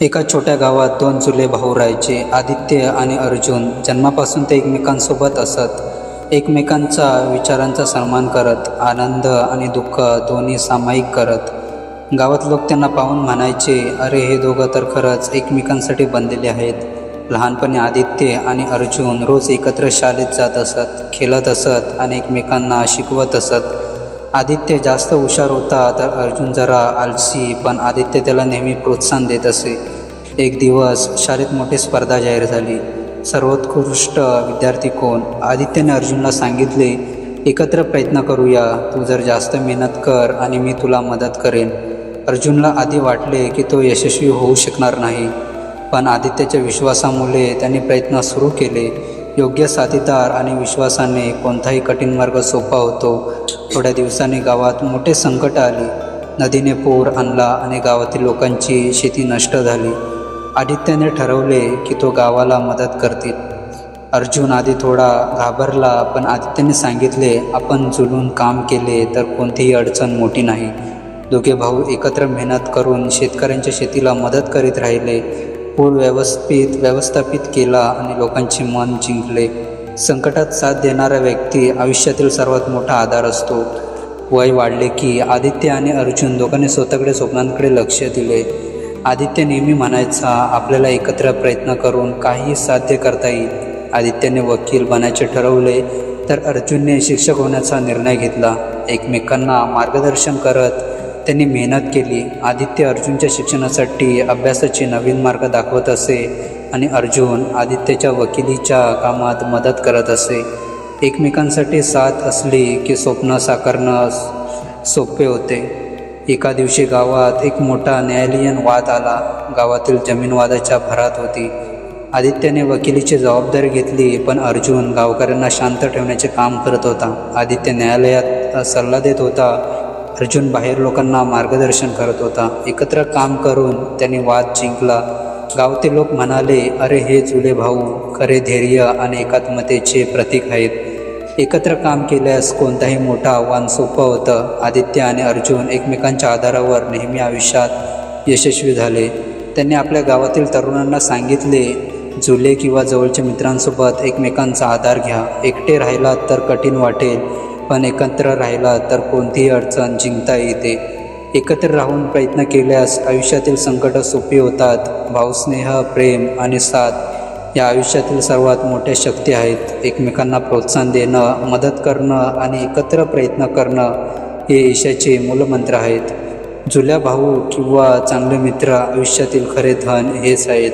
एका छोट्या गावात दोन चुले भाऊ राहायचे आदित्य आणि अर्जुन. जन्मापासून ते एकमेकांसोबत असत. एकमेकांचा विचारांचा सन्मान करत आनंद आणि दुःख दोन्ही सामायिक करत. गावात लोक त्यांना पाहून म्हणायचे अरे हे दोघं तर खरंच एकमेकांसाठी बनलेले आहेत. लहानपणी आदित्य आणि अर्जुन रोज एकत्र शाळेत जात असत खेळत असत आणि एकमेकांना शिकवत असत. आदित्य जास्त हुशार होता तर अर्जुन जरा आलसी पण आदित्य त्याला नेहमी प्रोत्साहन देत असे. एक दिवस शाळेत मोठी स्पर्धा जाहीर झाली. सर्वोत्कृष्ट विद्यार्थी कोण? आदित्यने अर्जुनला सांगितले एकत्र प्रयत्न करूया. तू जर जास्त मेहनत कर आणि मी तुला मदत करेन. अर्जुनला आधी वाटले की तो यशस्वी होऊ शकणार नाही पण आदित्यच्या विश्वासामुळे त्यांनी प्रयत्न सुरू केले. योग्य साथीदार आणि विश्वासाने कोणताही कठीण मार्ग सोपा होतो. थोड्या दिवसांनी गावात मोठे संकट आले. नदीने पूर आणला आणि गावातील लोकांची शेती नष्ट झाली. आदित्याने ठरवले की तो गावाला मदत करतील. अर्जुन आधी थोडा घाबरला पण आदित्याने सांगितले आपण जुलून काम केले तर कोणतीही अडचण मोठी नाही. दोघे भाऊ एकत्र मेहनत करून शेतकऱ्यांच्या शेतीला मदत करीत राहिले. पूर व्यवस्थित व्यवस्थापित केला आणि लोकांचे मन जिंकले. संकटात साथ देणारा व्यक्ती आयुष्यातील सर्वात मोठा आधार असतो. वय वाढले की आदित्य आणि अर्जुन दोघांनी स्वतःकडे स्वप्नांकडे लक्ष दिले. आदित्य नेहमी म्हणायचा आपल्याला एकत्र प्रयत्न करून काही साध्य करता येईल. आदित्यने वकील बनायचे ठरवले तर अर्जुनने शिक्षक होण्याचा निर्णय घेतला. एकमेकांना मार्गदर्शन करत त्यांनी मेहनत केली. आदित्य अर्जुनच्या शिक्षणासाठी अभ्यासाचे नवीन मार्ग दाखवत असे आणि अर्जुन आदित्यच्या वकिलीच्या कामात मदत करत असे. एकमेकांसाठी साथ असली की स्वप्न साकारणं सोपे होते. एका दिवशी गावात एक मोठा न्यायालयीन वाद आला. गावातील जमीनवादाच्या भरात होती. आदित्यने वकिलीची जबाबदारी घेतली पण अर्जुन गावकऱ्यांना शांत ठेवण्याचे काम करत होता. आदित्य न्यायालयात सल्ला देत होता अर्जुन बाहेर लोकांना मार्गदर्शन करत होता. एकत्र काम करून त्यांनी वाद जिंकला. गावते लोक म्हणाले अरे हे जुले भाऊ खरे धैर्य आणि एकात्मतेचे प्रतीक आहेत. एकत्र काम केल्यास कोणताही मोठं आव्हान सोपं होतं. आदित्य आणि अर्जुन एकमेकांच्या आधारावर नेहमी आयुष्यात यशस्वी झाले. त्यांनी आपल्या गावातील तरुणांना सांगितले जुले किंवा जवळच्या मित्रांसोबत एकमेकांचा आधार घ्या. एकटे राहिलात तर कठीण वाटेल. पण एकत्र राहिला तर कोणतीही अडचण जिंकता येते. एकत्र राहून प्रयत्न केल्यास आयुष्यातील संकटं सोपी होतात. भावस्नेह प्रेम आणि साथ या आयुष्यातील सर्वात मोठ्या शक्ती आहेत. एकमेकांना प्रोत्साहन देणं मदत करणं आणि एकत्र प्रयत्न करणं हे ईशाचे मूलमंत्र आहेत. जुल्या भाऊ किंवा चांगले मित्र आयुष्यातील खरे धन हेच आहेत.